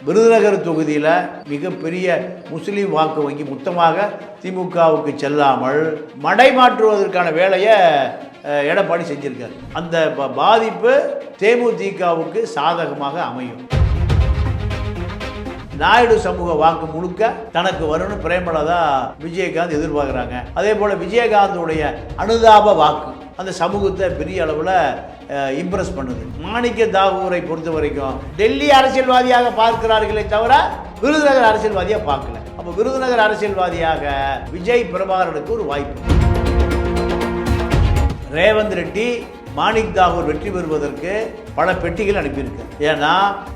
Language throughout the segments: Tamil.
விருதுநகர் தொகுதியில் மிகப்பெரிய முஸ்லீம் வாக்கு வங்கி மொத்தமாக திமுகவுக்கு செல்லாமல் மடை மாற்றுவதற்கான வேலையை அஹ், எடப்பாடி செஞ்சிருக்காரு. அந்த பாதிப்பு தேமுதிகவுக்கு சாதகமாக அமையும். நாயுடு சமூக வாக்கு முழுக்க தனக்கு வரும்னு பிரேமலதா விஜயகாந்த் எதிர்பார்க்குறாங்க. அதே போல் விஜயகாந்துடைய அனுதாப வாக்கு. அந்த சமூகத்தை பெரிய அளவில் இம்ப்ரெஸ் பண்ணுது. மாணிக்க தாகூரை பொறுத்த வரைக்கும் டெல்லி அரசியல்வாதியாக பார்க்கிறார்களே தவிர விருதுநகர் அரசியல்வாதியாக பார்க்கல. அப்போ விருதுநகர் அரசியல்வாதியாக விஜய் பிரபாகரனுக்கு ஒரு வாய்ப்பு. ரேவந்த் ரெட்டி மாணிக் தாகூர் வெற்றி பெறுவதற்கு பல பெட்டிகள் அனுப்பியிருக்கு. ஏன்னா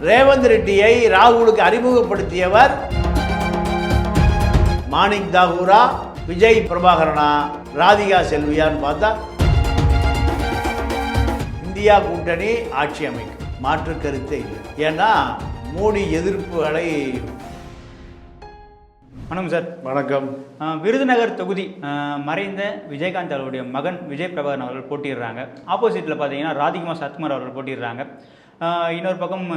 ரேவந்த் ரெட்டியை ராகுலுக்கு அறிமுகப்படுத்தியவர் மாணிக் தாகூரா விஜய் பிரபாகரனா ராதிகா செல்வியான்னு பார்த்தா இந்தியா கூட்டணி ஆட்சி அமைக்கும். மாற்று கருத்தே இல்லை. ஏன்னா மோடி எதிர்ப்பு அலை வணக்கம் சார். வணக்கம். விருதுநகர் தொகுதி மறைந்த விஜயகாந்த் அவருடைய மகன் விஜய் பிரபாகரன் அவர்கள் போட்டிடுறாங்க ஆப்போசிட்டில் பார்த்தீங்கன்னா ராதிகுமா சத்குமார் அவர்கள் போட்டிடுறாங்க இன்னொரு பக்கம்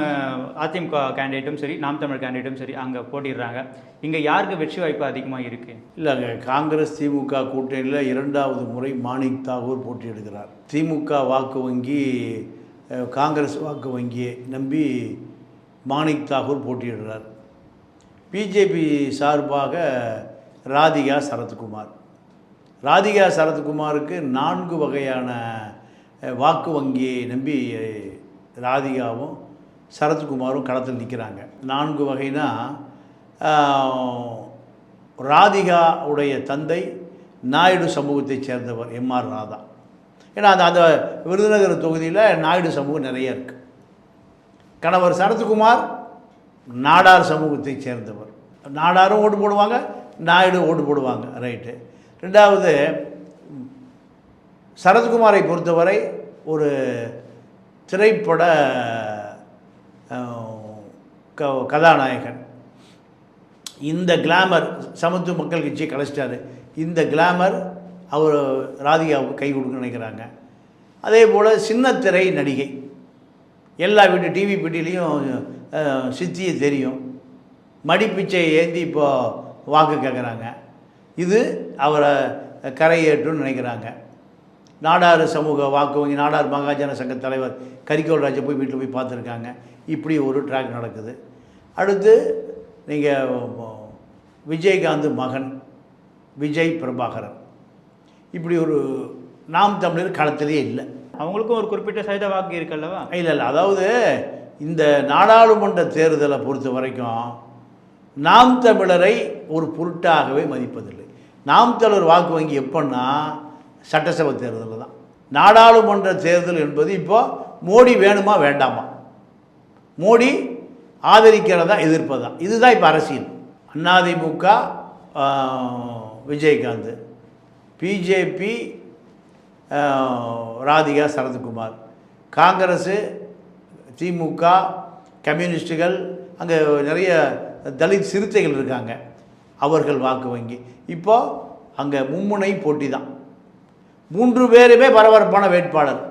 அதிமுக கேண்டிடேட்டும் சரி நாம் தமிழ் கேண்டிடேட்டும் சரி அங்கே போட்டிடுறாங்க. இங்கே யாருக்கு வெற்றி வாய்ப்பு அதிகமாக இருக்குது இல்லைங்க காங்கிரஸ் திமுக கூட்டணியில் இரண்டாவது முறை மாணிக் தாகூர் போட்டியிடுகிறார் திமுக வாக்கு வங்கி காங்கிரஸ் வாக்கு வங்கியை நம்பி மாணிக் தாகூர் போட்டியிடுறார். பிஜேபி சார்பாக ராதிகா சரத்குமார். ராதிகா சரத்குமாருக்கு நான்கு வகையான வாக்கு வங்கியை நம்பி ராதிகாவும் சரத்குமாரும் களத்தில் நிற்கிறாங்க. நான்கு வகைனா ராதிகா உடைய தந்தை நாயுடு சமூகத்தைச் சேர்ந்தவர் எம்ஆர் ராதா. ஏன்னா அந்த அந்த விருதுநகர் தொகுதியில் நாயுடு சமூகம் நிறைய இருக்குது கணவர் சரத்குமார் நாடார் சமூகத்தைச் சேர்ந்தவர். நாடாரும் ஓட்டு போடுவாங்க நாயுடு ஓட்டு போடுவாங்க ரைட்டு. ரெண்டாவது சரத்குமாரை பொறுத்தவரை ஒரு திரைப்பட க- கதாநாயகன். இந்த கிளாமர் சமத்துவ மக்கள் கட்சியை கலைச்சிட்டாரு. இந்த கிளாமர் அவர் ராதிகாவுக்கு கை கொடுக்க நினைக்கிறாங்க. அதே போல் சின்னத்திரை நடிகை. எல்லா வீட்டு டிவி பெட்டிலையும் சித்தியை தெரியும். மடிப்பிச்சை ஏந்தி இப்போது வாக்கு கேட்குறாங்க இது அவரை கரையேற்றும்னு நினைக்கிறாங்க. நாடார் சமூக வாக்கு வங்கி நாடார் மகாஜன சங்க தலைவர் கரிகோல் ராஜா போய் வீட்டில் போய் பார்த்துருக்காங்க. இப்படி ஒரு ட்ராக் நடக்குது. அடுத்து நீங்கள் விஜயகாந்த் மகன் விஜய் பிரபாகரன். இப்படி ஒரு நாம் தமிழர் களத்திலே இல்லை. அவங்களுக்கும் ஒரு குறிப்பிட்ட சதவீத வாக்கு இருக்குல்லவா இல்லை இல்லை. அதாவது இந்த நாடாளுமன்ற தேர்தலை பொறுத்த வரைக்கும் நாம் தமிழரை ஒரு பொருட்டாகவே மதிப்பதில்லை. நாம் தமிழர் வாக்கு வங்கி எப்போன்னா சட்டசபை தேர்தலில் தான். நாடாளுமன்ற தேர்தல் என்பது இப்போது மோடி வேணுமா வேண்டாமா? மோடி ஆதரிக்கிறதா எதிர்ப்பதா? இதுதான் இப்போ அரசியல். அதிமுக விஜயகாந்த் பிஜேபி ராதிகா சரத்குமார். காங்கிரஸு திமுக கம்யூனிஸ்டுகள் அங்கே நிறைய தலித் சிறுத்தைகள் இருக்காங்க. அவர்கள் வாக்கு வங்கி. இப்போது அங்கே மும்முனை போட்டி தான். மூன்று பேருமே பரபரப்பான வேட்பாளர்.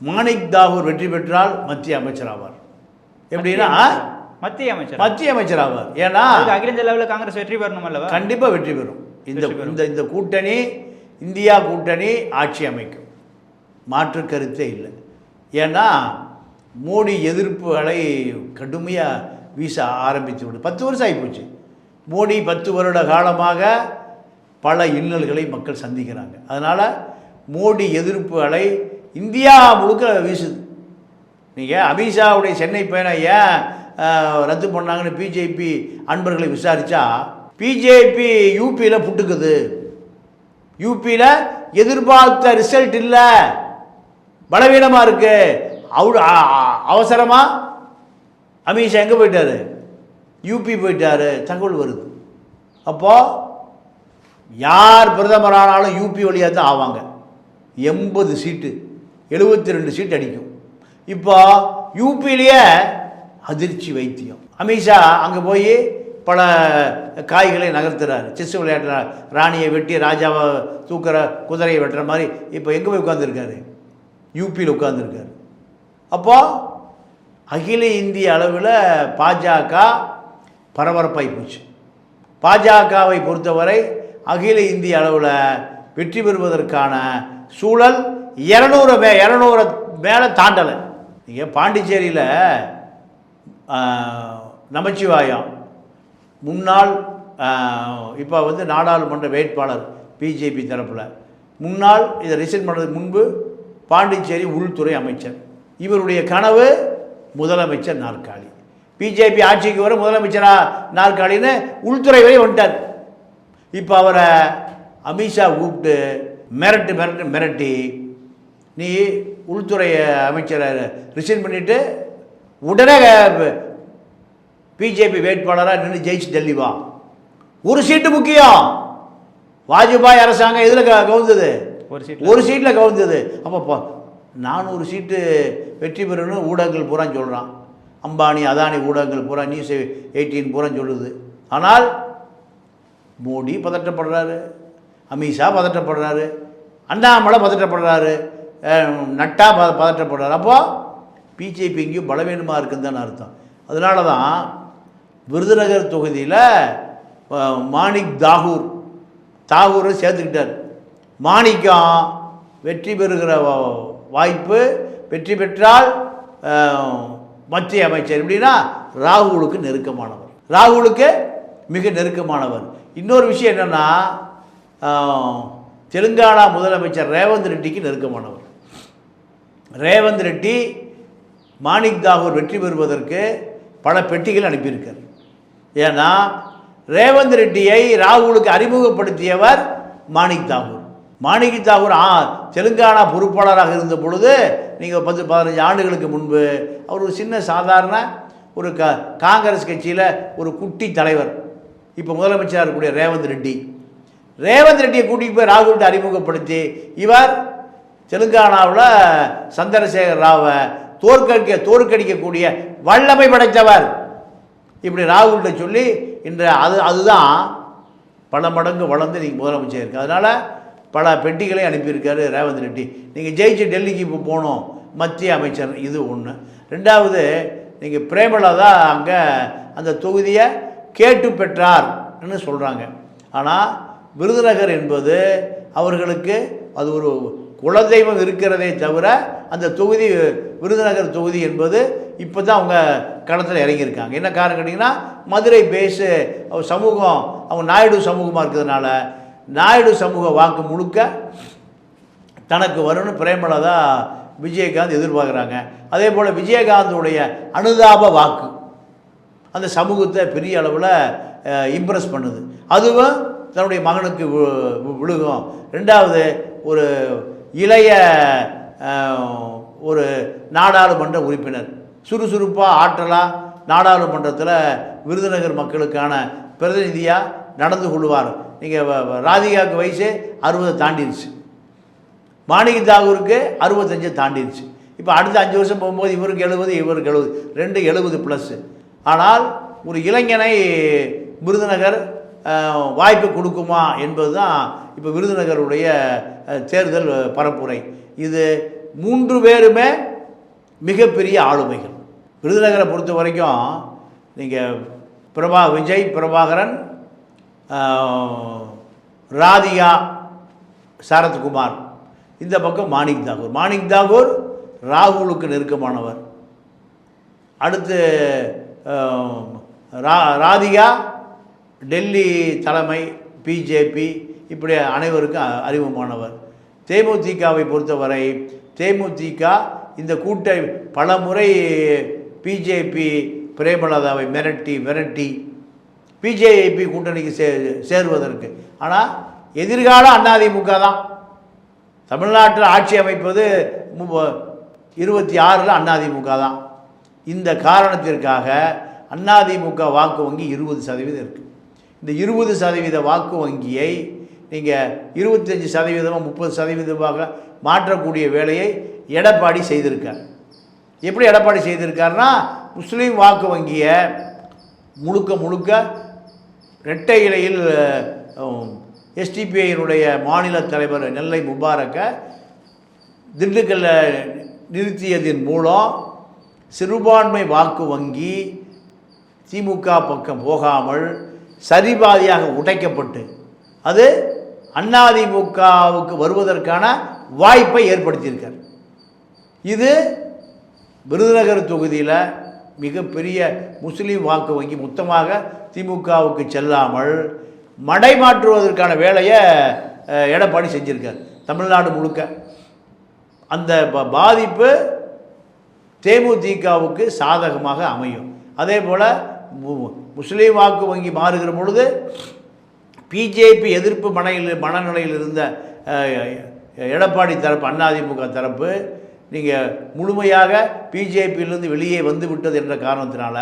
மாணிக் தாகூர் வெற்றி பெற்றால் மத்திய அமைச்சர் ஆவார் எப்படின்னா மத்திய அமைச்சர். மத்திய அமைச்சர்? ஆவார் ஏன்னா அகில இந்திய லெவலில் காங்கிரஸ் வெற்றி பெறணும் அல்லவா? கண்டிப்பாக வெற்றி பெறும். இந்த. இந்த இந்த கூட்டணி இந்தியா கூட்டணி ஆட்சி அமைக்கும். மாற்று கருத்தே இல்லை. ஏன்னா மோடி எதிர்ப்பு அலை கடுமையாக வீச ஆரம்பித்து விடு. பத்து வருஷம் ஆகிப்போச்சு மோடி பத்து வருட காலமாக பல இன்னல்களை மக்கள் சந்திக்கிறாங்க. அதனால் மோடி எதிர்ப்பு அலை இந்தியா முழுக்க வீசுது. நீங்கள் அமித்ஷாவுடைய சென்னை பயணம் ஏன் ரத்து பண்ணாங்கன்னு பிஜேபி அன்பர்களை விசாரித்தா பிஜேபி யூபியில் புட்டுக்குது. யூபியில் எதிர்பார்த்த ரிசல்ட் இல்லை. பலவீனமாக இருக்கு. அவரு அவசரமாக அமித்ஷா எங்கே போயிட்டாரு? யூபி போயிட்டாரு. தகவல் வருது. அப்போது யார் பிரதமரானாலும் யூபி வழியாக தான் ஆவாங்க. எண்பது சீட்டு எழுபத்தி ரெண்டு சீட் அடிக்கும். இப்போ யூபியிலேயே அதிர்ச்சி வைத்தியம். அமித்ஷா அங்கே போய் பல காய்களை நகர்த்துறாரு. செஸ் விளையாட்டுற ராணியை வெட்டி ராஜாவை தூக்குற குதிரையை வெட்டுற மாதிரி இப்போ எங்கே போய் உட்காந்துருக்காரு யூபியில் உட்காந்துருக்காரு அப்போ அகில இந்திய அளவில் பாஜக பரபரப்பாகி போச்சு. பாஜகவை பொறுத்தவரை அகில இந்திய அளவில் வெற்றி பெறுவதற்கான சூழல் இரநூறு மே இரநூறு மேலே தாண்டலை. நீங்கள் பாண்டிச்சேரியில் நமச்சிவாயம். முன்னாள் இப்போ வந்து நாடாளுமன்ற வேட்பாளர் பிஜேபி தரப்பில். முன்னாள் இதை ரிசைன் பண்ணுறதுக்கு முன்பு பாண்டிச்சேரி உள்துறை அமைச்சர். இவருடைய கனவு முதலமைச்சர் நாற்காலி. பிஜேபி ஆட்சிக்கு வர முதலமைச்சரா நாற்காலின்னு உள்துறை வரை வந்துட்டார். இப்போ அவரை அமித்ஷா கூப்பிட்டு மிரட்டு மிரட்டு மிரட்டி நீ உள்துறை அமைச்சரை ரிசைன் பண்ணிவிட்டு உடனே பிஜேபி வேட்பாளராக நின்று ஜெயிச்சு டெல்லி வா. ஒரு சீட்டு முக்கியம். வாஜ்பாய் அரசாங்கம் எதில் கவுந்தது? ஒரு சீட் ஒரு சீட்டில் கவுந்தது. அப்போ நானூறு சீட்டு வெற்றி பெறணும்னு ஊடகங்கள் பூரா சொல்கிறான் அம்பானி அதானி ஊடகங்கள் பூரா நியூஸ் எயிட்டீன் பூரா சொல்லுது. ஆனால் மோடி பதட்டப்படுறாரு அமித்ஷா பதட்டப்படுறாரு அண்ணாமலை பதட்டப்படுறாரு நட்டா ப பதட்டப்படுறாரு அப்போது பிஜேபி எங்கேயும் பலவீனமாக இருக்குன்னு தான் அர்த்தம். அதனால தான் விருதுநகர் தொகுதியில் மாணிக் தாகூர் தாகூரை சேர்த்துக்கிட்டார். மாணிக்கம் வெற்றி பெறுகிற வாய்ப்பு வெற்றி பெற்றால் மத்திய அமைச்சர் எப்படின்னா ராகுலுக்கு நெருக்கமானவர். ராகுலுக்கு மிக நெருக்கமானவர். இன்னொரு விஷயம் என்னென்னா தெலுங்கானா முதலமைச்சர் ரேவந்த் ரெட்டிக்கு நெருக்கமானவர். ரேவந்த் ரெட்டி மாணிக் தாகூர் வெற்றி பெறுவதற்கு பல பெட்டிகள் அனுப்பியிருக்கார். ஏன்னா ரேவந்த் ரெட்டியை ராகுலுக்கு அறிமுகப்படுத்தியவர் மாணிக் தாகூர். மாணிக் தாகூர் ஆ தெலுங்கானா பொறுப்பாளராக இருந்த பொழுது நீங்கள் பத்து பதினஞ்சு ஆண்டுகளுக்கு முன்பு அவர் ஒரு சின்ன சாதாரண ஒரு க காங்கிரஸ் கட்சியில் ஒரு குட்டி தலைவர். இப்போ முதலமைச்சராக இருக்கக்கூடிய ரேவந்த் ரெட்டி. ரேவந்த் ரெட்டியை கூட்டிகிட்டு போய் ராகுல்கிட்ட அறிமுகப்படுத்தி இவர் தெலுங்கானாவில் சந்திரசேகர் ராவை தோற்கடிக்க தோற்கடிக்கக்கூடிய வல்லமை படைத்தவர். இப்படி ராகுல்கிட்ட சொல்லி இன்று அது அதுதான் பல மடங்கு வளர்ந்து நீங்கள் முதலமைச்சர் இருக்கு. அதனால் பல பெட்டிகளை அனுப்பியிருக்காரு ரேவந்த் ரெட்டி. நீங்கள் ஜெயிச்சு டெல்லிக்கு இப்போ போகணும். மத்திய அமைச்சர் இது ஒன்று ரெண்டாவது நீங்கள் பிரேமலதா அங்கே அந்த தொகுதியை கேட்டு பெற்றார்னு சொல்கிறாங்க ஆனால் விருதுநகர் என்பது அவர்களுக்கு அது ஒரு குலதெய்வம் இருக்கிறதே தவிர அந்த தொகுதி விருதுநகர் தொகுதி என்பது இப்போ தான் அவங்க களத்தில் இறங்கியிருக்காங்க. என்ன காரணம் கேட்டிங்கன்னா மதுரை பேஸு அவங்க சமூகம் அவங்க நாயுடு சமூகமாக இருக்கிறதுனால நாயுடு சமூக வாக்கு முழுக்க தனக்கு வரும்னு பிரேமலதா விஜயகாந்த் எதிர்பார்க்குறாங்க. அதே போல் விஜயகாந்தோடைய அனுதாப வாக்கு அந்த சமூகத்தை பெரிய அளவில் இம்ப்ரெஸ் பண்ணுது. அதுவும் தன்னுடைய மகனுக்கு விழுகும். ரெண்டாவது ஒரு இளைய ஒரு நாடாளுமன்ற உறுப்பினர். சுறுசுறுப்பாக ஆற்றலாக நாடாளுமன்றத்தில் விருதுநகர் மக்களுக்கான பிரதிநிதியாக நடந்து கொள்வார். நீங்கள் ராதிகாவுக்கு வயசு அறுபதை தாண்டிடுச்சு மாணிக தாகூருக்கு அறுபத்தஞ்சு தாண்டிடுச்சு இப்போ அடுத்த அஞ்சு வருஷம் போகும்போது இவருக்கு எழுபது இவருக்கு எழுபது. ரெண்டு எழுபது ப்ளஸ்ஸு ஆனால் ஒரு இளைஞனை விருதுநகர் வாய்ப்பு கொடுக்குமா என்பது தான் இப்போ விருதுநகருடைய தேர்தல் பரப்புரை. இது மூன்று பேருமே மிகப்பெரிய ஆளுமைகள். விருதுநகரை பொறுத்த வரைக்கும் நீங்கள் பிரபா விஜய் பிரபாகரன் ராதிகா சரத்குமார் இந்த பக்கம் மாணிக் தாகூர். மாணிக் தாகூர் ராகுலுக்கு நெருக்கமானவர். அடுத்து ரா ராதிகா டெல்லி தலைமை பிஜேபி இப்படி அனைவருக்கும் அ- அறிமுகமானவர். தேமுதிகவை பொறுத்தவரை தேமுதிக இந்த கூட்டை பல முறை பிஜேபி பிரேமலதாவை மிரட்டி மிரட்டி பிஜேபி கூட்டணிக்கு சே சேருவதற்கு. ஆனால் எதிர்கால அதிமுக தான். தமிழ்நாட்டில் ஆட்சி அமைப்பது மு- இருபத்தி ஆறில் அதிமுக தான். இந்த காரணத்திற்காக அதிமுக வாக்கு வங்கி இருபது சதவீதம் இருக்குது இந்த இருபது சதவீத வாக்கு வங்கியை நீங்கள் இருபத்தஞ்சி சதவீதமாக முப்பது சதவீதமாக மாற்றக்கூடிய வேலையை எடப்பாடி செய்திருக்கார். எப்படி எடப்பாடி செய்திருக்காருன்னா முஸ்லீம் வாக்கு வங்கியை முழுக்க முழுக்க இரட்டை இலையில் எஸ்டிபிஐயினுடைய மாநில தலைவர் நெல்லை முபாரக்கை திண்டுக்கல்ல நிறுத்தியதன் மூலம் சிறுபான்மை வாக்கு வங்கி திமுக பக்கம் போகாமல் சரிபாதியாக உடைக்கப்பட்டு அது அதிமுகவுக்கு வருவதற்கான வாய்ப்பை ஏற்படுத்தியிருக்கார். இது விருதுநகர் தொகுதியில் மிகப்பெரிய முஸ்லீம் வாக்கு வங்கி மொத்தமாக திமுகவுக்கு செல்லாமல் மடைமாற்றுவதற்கான வேலையை எடப்பாடி செஞ்சிருக்கார் தமிழ்நாடு முழுக்க. அந்த ப- பாதிப்பு தேமுதிகவுக்கு சாதகமாக அமையும். அதே போல் முஸ்லீம் வாக்கு வங்கி மாறுகிற பொழுது பிஜேபி எதிர்ப்பு மனையில் மனநிலையில் இருந்த எடப்பாடி தரப்பு அதிமுக தரப்பு நீங்கள் முழுமையாக பிஜேபியிலிருந்து வெளியே வந்து விட்டது என்ற காரணத்தினால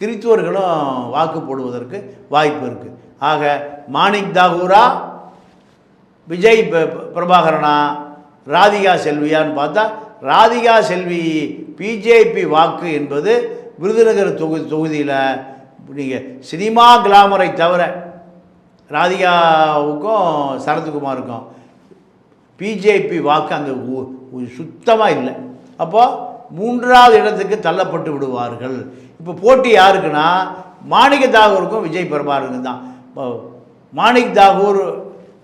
கிறித்துவர்களும் வாக்கு போடுவதற்கு வாய்ப்பு இருக்குது ஆக மாணிக் தாகூரா விஜய் ப- பிரபாகரனா ராதிகா செல்வியான்னு பார்த்தா ராதிகா செல்வி பிஜேபி வாக்கு என்பது விருதுநகர் தொகுதி தொகுதியில் நீங்கள் சினிமா கிளாமரை தவிர ராதிகாவுக்கும் சரத்குமாருக்கும் பிஜேபி வாக்கு அங்கே சுத்தமாக இல்லை. அப்போது மூன்றாவது இடத்துக்கு தள்ளப்பட்டு விடுவார்கள். இப்போ போட்டி யாருக்குன்னா மாணிக்க தாகூருக்கும் விஜய் பெருமாருக்கும் தான். இப்போ மாணிக் தாகூர்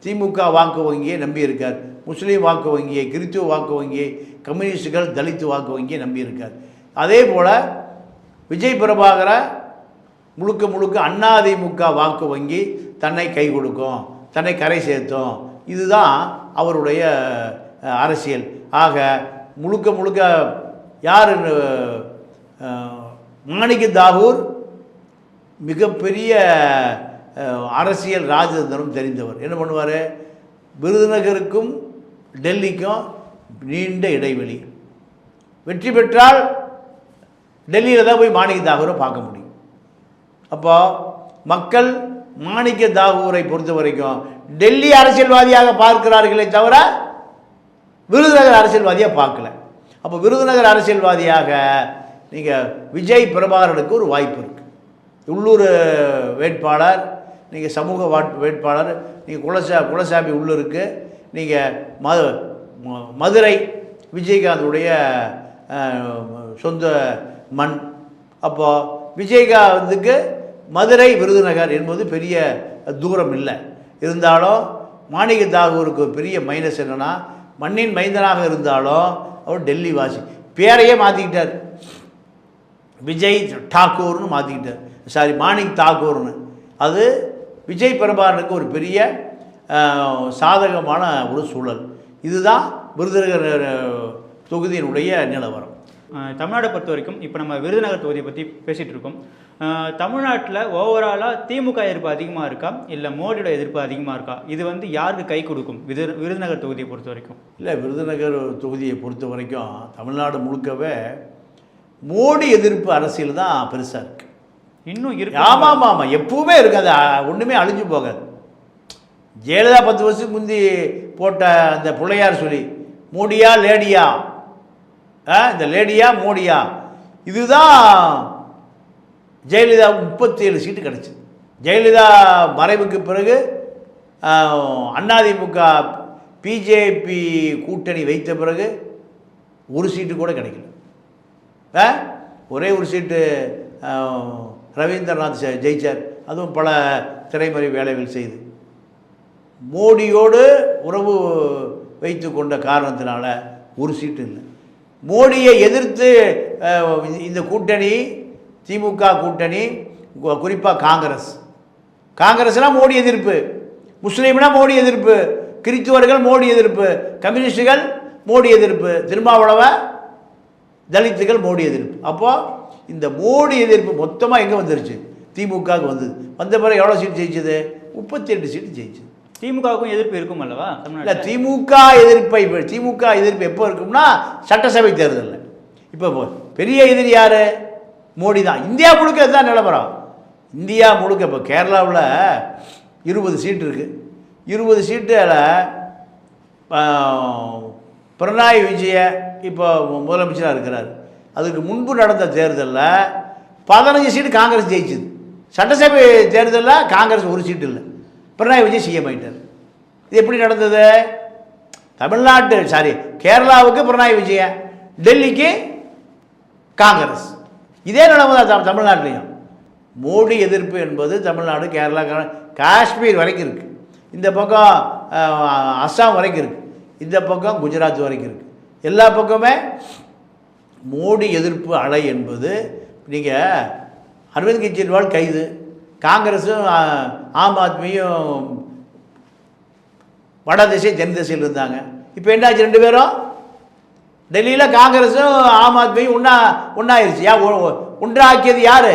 திமுக வாக்கு வங்கியை நம்பியிருக்கார். முஸ்லீம் வாக்கு வங்கியை கிறித்துவ வாக்கு வங்கியை கம்யூனிஸ்டுகள் தலித்து வாக்கு வங்கியை நம்பியிருக்கார். அதே போல் விஜய் பிரபாகரை முழுக்க முழுக்க அதிமுக வாக்கு வங்கி தன்னை கை கொடுக்கும் தன்னை கரை சேர்த்தும். இதுதான் அவருடைய அரசியல். ஆக முழுக்க முழுக்க யார் மாணிக்க தாகூர் மிகப்பெரிய அரசியல் ராஜதந்திரம் தெரிந்தவர். என்ன பண்ணுவார்? விருதுநகருக்கும் டெல்லிக்கும் நீண்ட இடைவெளி. வெற்றி பெற்றால் டெல்லியில் தான் போய் மாணிக்க தாகூரை பார்க்க முடியும். அப்போ மக்கள் மாணிக்க தாகூரை பொறுத்த வரைக்கும் டெல்லி அரசியல்வாதியாக பார்க்கிறார்களே தவிர விருதுநகர் அரசியல்வாதியாக பார்க்கல. அப்போ விருதுநகர் அரசியல்வாதியாக நீங்கள் விஜய் பிரபாகரனுக்கு ஒரு வாய்ப்பு இருக்குது உள்ளூர் வேட்பாளர் நீங்கள் சமூக வாட் வேட்பாளர் நீங்கள் குலசா குலசாமி உள்ளூருக்கு நீங்கள் ம ம- மதுரை விஜயகாந்துடைய சொந்த மண். அப்போது விஜயகாந்துக்கு மதுரை விருதுநகர் என்பது பெரிய தூரம் இல்லை. இருந்தாலும் மாணிக தாகூருக்கு பெரிய மைனஸ் என்னென்னா மண்ணின் மைந்தனாக இருந்தாலும் அவர் டெல்லி வாசி. பேரையே மாற்றிக்கிட்டார் விஜய் டாக்கூர்னு மாற்றிக்கிட்டார் சாரி மாணிக் தாக்கூர்னு அது விஜய் பிரபாகரனுக்கு ஒரு பெரிய சாதகமான ஒரு சூழல். இதுதான் விருதுநகர் தொகுதியினுடைய நிலவரம். தமிழ்நாடை பொறுத்த வரைக்கும் இப்போ நம்ம விருதுநகர் தொகுதியை பற்றி பேசிகிட்டு இருக்கோம். தமிழ்நாட்டில் ஓவராலாக திமுக எதிர்ப்பு அதிகமாக இருக்கா? இல்லை மோடியோட எதிர்ப்பு அதிகமாக இருக்கா? இது வந்து யாருக்கு கை கொடுக்கும்? விரு விருதுநகர் தொகுதியை பொறுத்த வரைக்கும். இல்லை விருதுநகர் தொகுதியை பொறுத்த வரைக்கும் தமிழ்நாடு முழுக்கவே மோடி எதிர்ப்பு அரசியல் தான் பெருசாக இருக்குது இன்னும் இருக்கு. ஆமாம் ஆமாம் ஆமாம் எப்பவுமே இருக்குது அது ஒன்றுமே அழிஞ்சு போகாது. ஜெயலலிதா பத்து வருஷத்துக்கு முந்தி போட்ட அந்த பிள்ளையார் சொல்லி மோடியா லேடியா? இந்த லேடியா மோடியா? இதுதான் ஜெயலலிதா முப்பத்தி ஏழு சீட்டு கிடச்சி. ஜெயலலிதா மறைவுக்கு பிறகு அதிமுக பிஜேபி கூட்டணி வைத்த பிறகு ஒரு சீட்டு கூட கிடைக்கல. ஆ? ஒரே ஒரு சீட்டு ரவீந்திரநாத் ஜெயிச்சார். அதுவும் பல திரைமறை வேலைகள் செய்து. மோடியோடு உறவு வைத்து கொண்ட காரணத்தினால ஒரு சீட்டு இல்லை. மோடியை எதிர்த்து இந்த கூட்டணி திமுக கூட்டணி குறிப்பாக காங்கிரஸ். காங்கிரஸ்னால் மோடி எதிர்ப்பு. முஸ்லீம்னா மோடி எதிர்ப்பு. கிறித்துவர்கள் மோடி எதிர்ப்பு. கம்யூனிஸ்டுகள் மோடி எதிர்ப்பு. திருமாவளவ தலித்துகள் மோடி எதிர்ப்பு. அப்போது இந்த மோடி எதிர்ப்பு மொத்தமாக எங்கே வந்துருச்சு? திமுகவுக்கு வந்தது. வந்த பிறகு எவ்வளோ சீட் ஜெயிச்சது? முப்பத்தி ரெண்டு சீட்டு ஜெயிச்சது. திமுகவுக்கும் எதிர்ப்பு இருக்கும் அல்லவா? இல்லை தமிழ்நாட்டில் திமுக எதிர்ப்பை திமுக எதிர்ப்பு எப்போ இருக்கும்னா சட்டசபை தேர்தலில். இப்போ பெரிய எதிரி யார்? மோடி தான். இந்தியா முழுக்க இதுதான் நிலவரம். இந்தியா முழுக்க இப்போ கேரளாவில் இருபது சீட்டு இருக்குது இருபது சீட்டில் பினராயி விஜய இப்போ முதலமைச்சராக இருக்கிறார். அதுக்கு முன்பு நடந்த தேர்தலில் பதினஞ்சு சீட்டு காங்கிரஸ் ஜெயிச்சுது. சட்டசபை தேர்தலில் காங்கிரஸ் ஒரு சீட்டு இல்லை. பினராயி விஜய் சிஎம் ஆயிட்டார் இது எப்படி நடந்தது? தமிழ்நாட்டு சாரி கேரளாவுக்கு பினராயி விஜயன் டெல்லிக்கு காங்கிரஸ். இதே நிலைமை தான் தமிழ்நாட்டிலையும். மோடி எதிர்ப்பு என்பது தமிழ்நாடு கேரளா காஷ்மீர் வரைக்கும் இருக்குது இந்த பக்கம் அஸ்ஸாம் வரைக்கும் இருக்குது இந்த பக்கம் குஜராத் வரைக்கும் இருக்குது எல்லா பக்கமே மோடி எதிர்ப்பு அலை என்பது நீங்கள் அரவிந்த் கெஜ்ரிவால் கைது. காங்கிரஸும் ஆம் ஆத்மியும் வட திசை தென் திசையில் இருந்தாங்க. இப்போ என்னாச்சு ரெண்டு பேரும்? டெல்லியில் காங்கிரஸும் ஆம் ஆத்மியும் ஒன்றா ஒன்றாயிருச்சு யா உண்டாக்கியது ஒன்றாக்கியது யார்?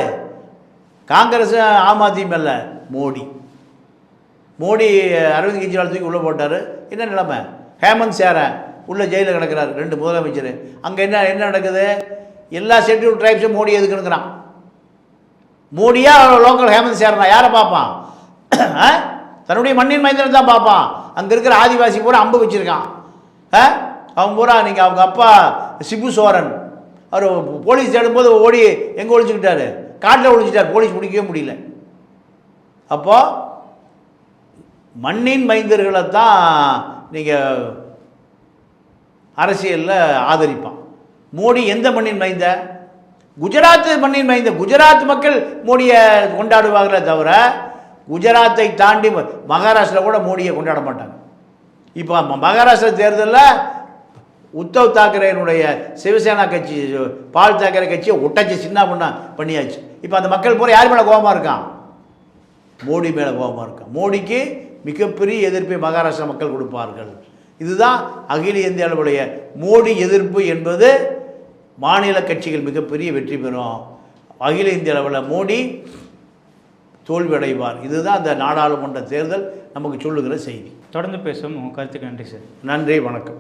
காங்கிரஸும் ஆம் ஆத்மியும் அல்ல மோடி. மோடி அரவிந்த் கெஜ்ரிவால் தூக்கி உள்ளே போட்டார். என்ன நிலைமை? ஹேமந்த் சேரன் உள்ளே ஜெயிலில் கிடக்கிறார் ரெண்டு முதலமைச்சர். அங்கே என்ன என்ன நடக்குது? எல்லா செட்யூல் ட்ரைப்ஸும் மோடி எதுக்குனுங்கிறான் மோடியா லோக்கல் ஹேமந்த் சேரனா? யாரை பார்ப்பான்? ஆ? தன்னுடைய மண்ணின் மைந்தனை தான் பார்ப்பான். அங்கே இருக்கிற ஆதிவாசி பூரா அம்பு வச்சுருக்கான். ஆ? அவன் பூரா நீங்கள் அவங்க அப்பா சிபு சோரன். அவர் போலீஸ் தேடும்போது ஓடி எங்கே ஒழிச்சுக்கிட்டாரு? காட்டில் ஒழிச்சிட்டார். போலீஸ் பிடிக்கவே முடியல. அப்போது மண்ணின் மைந்தர்களை தான் நீங்கள் அரசியலில் ஆதரிப்பான். மோடி எந்த மண்ணின் மைந்த? குஜராத் மண்ணின் மைந்த குஜராத் மக்கள் மோடியை கொண்டாடுவாங்களே தவிர குஜராத்தை தாண்டி மகாராஷ்டிரா கூட மோடியை கொண்டாட மாட்டாங்க. இப்போ ம- மகாராஷ்டிரா தேர்தலில் உத்தவ் தாக்கரேனுடைய சிவசேனா கட்சி பால் தாக்கரே கட்சியை ஒட்டச்சு சின்ன பண்ண பண்ணியாச்சு. இப்போ அந்த மக்கள் பூரா யார் மேலே கோபமாக இருக்கான் மோடி மேலே கோபமாக இருக்கான் மோடிக்கு மிகப்பெரிய எதிர்ப்பை மகாராஷ்டிரா மக்கள் கொடுப்பார்கள். இதுதான் அகில இந்தியாவுடைய மோடி எதிர்ப்பு என்பது மாநில கட்சிகள் மிகப்பெரிய வெற்றி பெறும். அகில இந்திய அளவில் மோடி தோல்வியடைவார். இதுதான் அந்த நாடாளுமன்ற தேர்தல் நமக்கு சொல்லுகிற செய்தி. தொடர்ந்து பேசும் உங்கள் கருத்துக்கு நன்றி சார். நன்றி வணக்கம்.